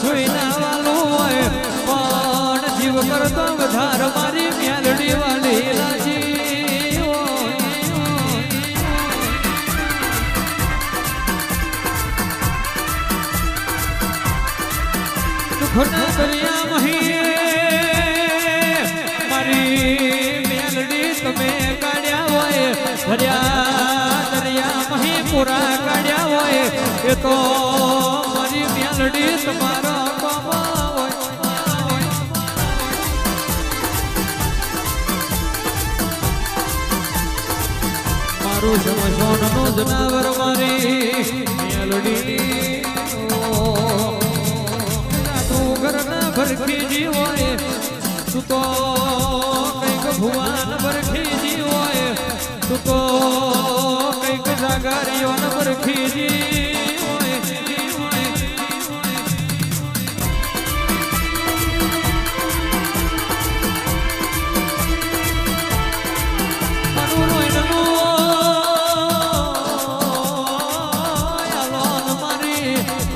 સુઈના નાવાનું હોય, પણ જીવ કરતો વધાર મારી મેલડી વાલી લાજી ખોટા દરિયા મહી મારી મેલડી તમે કાઢ્યા હોય, દરિયા દરિયા મહી પૂરા કાઢ્યા હોય, એ તો મેલડી તમારા હોય. મારું સમસોનનું જનાવર મારી મેલડી તું. ઘરના ભરખી જી હોય, તું તો કંઈક ભુવાન ભરખી ભરખી જી.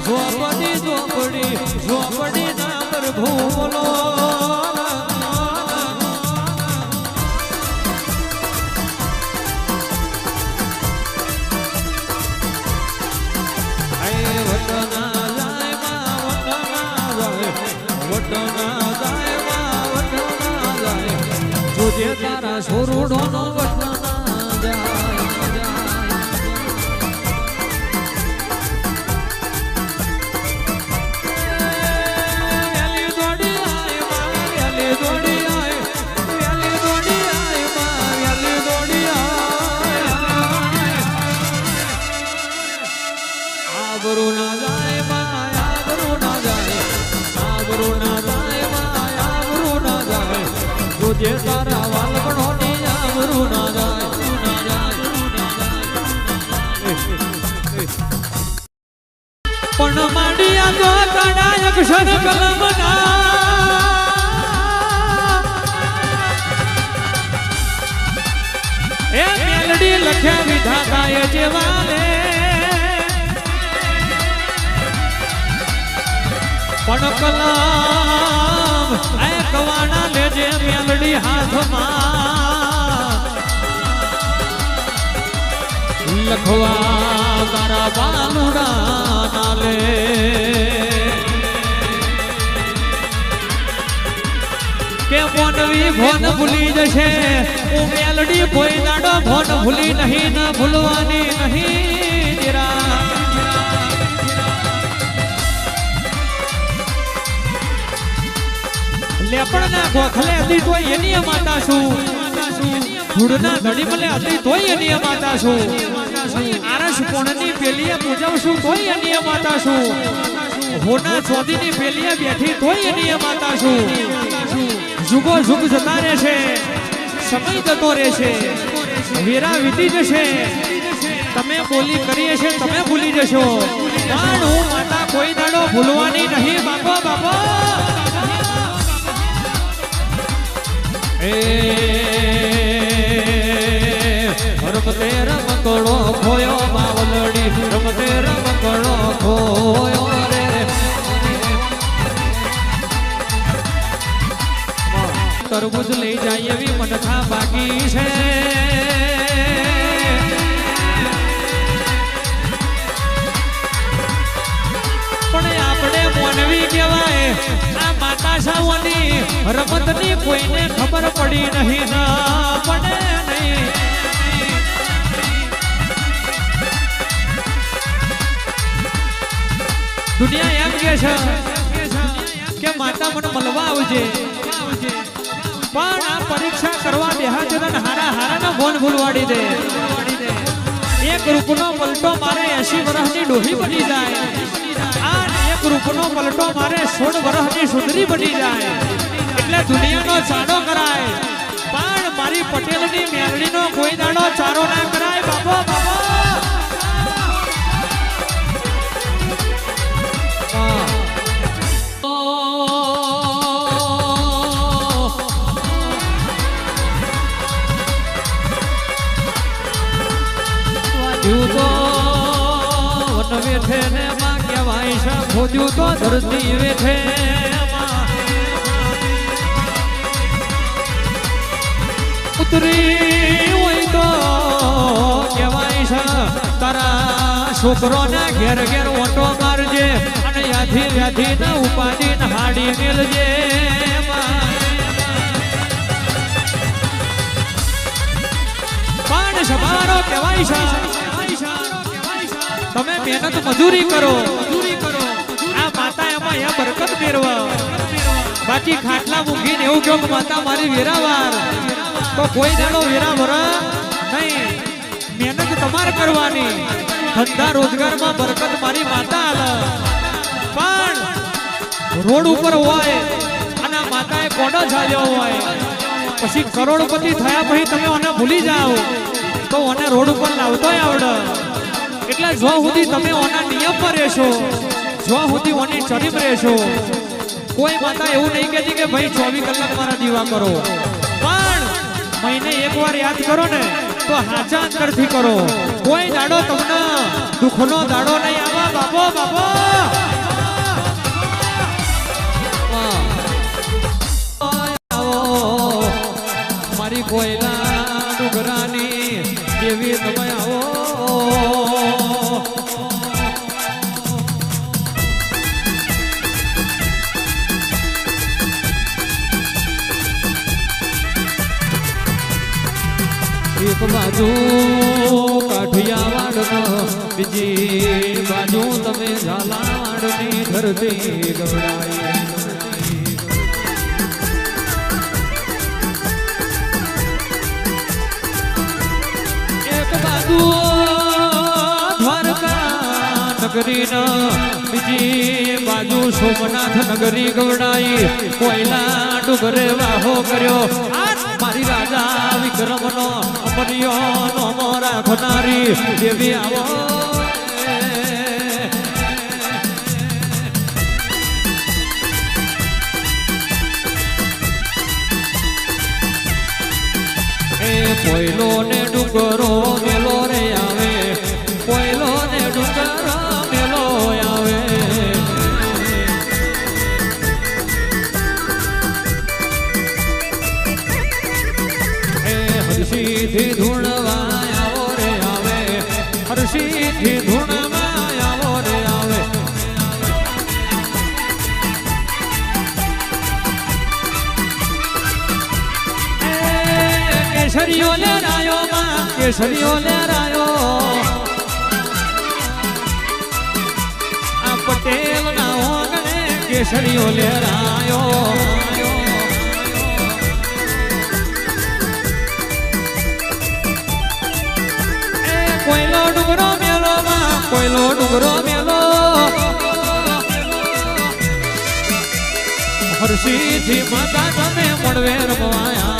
ઝોપડી ઝોપડી ઝોપડી ના પર ભૂલો તારા સોરુડો નો જોજે તારા વાલગણો ની આબરૂ ના જાય પણ માંડિયા તો કલામ કવાણા લેજે મેલડી હાથમાં. લખવા તારા બાલુડા નાલે કે મોનવી ભોન ભૂલી જશે હું મેલડી કોઈ દાડો ભોન ભૂલી નહીં, ન ભૂલવાની નહીં. લેપડના ગોખલે હતી તોય એની માતા છું. ધૂળના ધડી મલે હતી તોય એની માતા છું. આરસ કોણની પેલીએ પૂજવ છું તોય એની માતા છું. હોના ચોદીની પેલીએ બેઠી તોય એની માતા છું. જુગો જુગ જતા રહેશે સમય જતો રહેશે વેરા વીતી જશે. તમે બોલી કરીએ છે તમે ભૂલી જશો. પણ હું માતા કોઈ દાડો ભૂલવાની નહીં. બાપો બાપો! માવલડી રમતે રમકડો ખોયો તરબૂજ લઈ જાય એવી મનખા બાકી છે. પણ આપણે મોનવી કહેવાય. માતા રમતની કોઈને ખબર પડી નહીં પડે દુનિયા એમ કે છે કે માતા મને મળવા આવજે. પણ આ પરીક્ષા કરવા બેહા છે હારા હારાના ફોન ભૂલવાડી દે. એક રૂપનો પલટો મારે એસી વર્ષની ડોહી બની જાય. એક રૂપનો પલટો મારે સોળ વર્ષની સુંદરી બની જાય. એટલે દુનિયાનો ચાડો કરાય. પણ મારી પટેલની મેરડીનો કોઈ દાડો ચારો ના કરાય. વેઠે ને માં છે ખોદ્યું તો ધરતી વેઠે ઉતરી હોય તો કહેવાય તારા છોકરોને ઘેર ઘેર ઓટો મારજે અને યાથી વ્યાથી ના ઉપાડી હાડી મેળજે પણ સભારો કહેવાય છે તમે મહેનત મજૂરી કરો. આ માતા એમાં એ બરકત મેળવા. બાકી ખાટલા મૂકીને એવું કહો માતા મારી વેરાવાર. તો કોઈ જાણો વેરાવર નહીં. મહેનત તમારે કરવાની. ધંધા રોજગારમાં બરકત મારી માતા આલે પણ રોડ ઉપર હોય અને માતાએ કોડો ચાલ્યો હોય, પછી કરોડપતિ થયા પછી તમે ઓને ભૂલી જાઓ. તો ઓને રોડ ઉપર લાવતો આવડે. એટલે જો સુધી તમે ઓના નિયમ પર રહેશો? જો સુધી ઓની શરીફ રહેશો? કોઈ માતા એવું નહીં કહેતી કે ભાઈ, ચોવીસ કલાક મારા દીવા કરો. પણ મહિને એકવાર યાદ કરો ને, તો હાચા અંતરથી કરો. કોઈ દાડો તમને દુઃખનો દાડો નહીં આવા. બાપો બાપો! એક બાજુ કાઠિયાવાડ બીજી બાજુ તમે ઝાલાવાડની ધરતી ગવડાય બાજુ બીજી સોમનાથ નગરી ગવડાઈ. કોયલા ડુગરે વાહો કર્યો. મારી રાજા વિક્રમ નો અમરિયો નો રાખનારી દેવી આવો. એ પોયલો ને ડુંગરો કેસરીઓ લેરાયો આ પટેલ ના ઓગણે કેસરીઓ લેરાયો. એ કોયલો ડુંગરો મેલો માં કોઈલો ડુંગરો મેલો હર્ષીથી માતા તમે મળવે રમવા